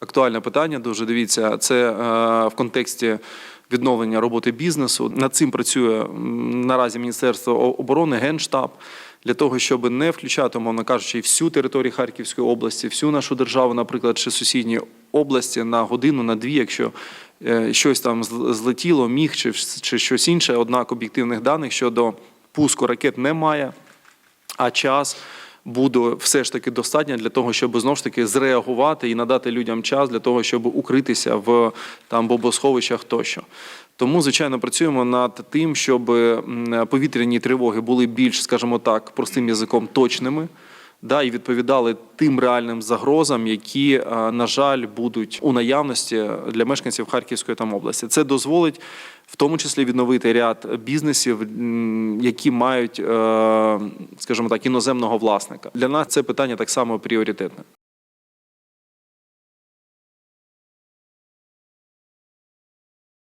Актуальне питання дуже дивіться. Це е, в контексті відновлення роботи бізнесу. Над цим працює наразі Міністерство оборони, Генштаб. Для того, щоб не включати, умовно кажучи, всю територію Харківської області, всю нашу державу, наприклад, чи сусідні області на годину, на дві, якщо е, щось там зл- злетіло, міг чи, чи щось інше, однак об'єктивних даних щодо пуску ракет немає а час буде все ж таки достатня для того, щоб знову ж таки зреагувати і надати людям час для того, щоб укритися в там бобосховищах тощо. Тому, звичайно, працюємо над тим, щоб повітряні тривоги були більш, скажімо так, простим язиком точними. Да, і відповідали тим реальним загрозам, які, е, на жаль, будуть у наявності для мешканців Харківської там області. Це дозволить в тому числі відновити ряд бізнесів, які мають, е, скажімо так, іноземного власника. Для нас це питання так само пріоритетне.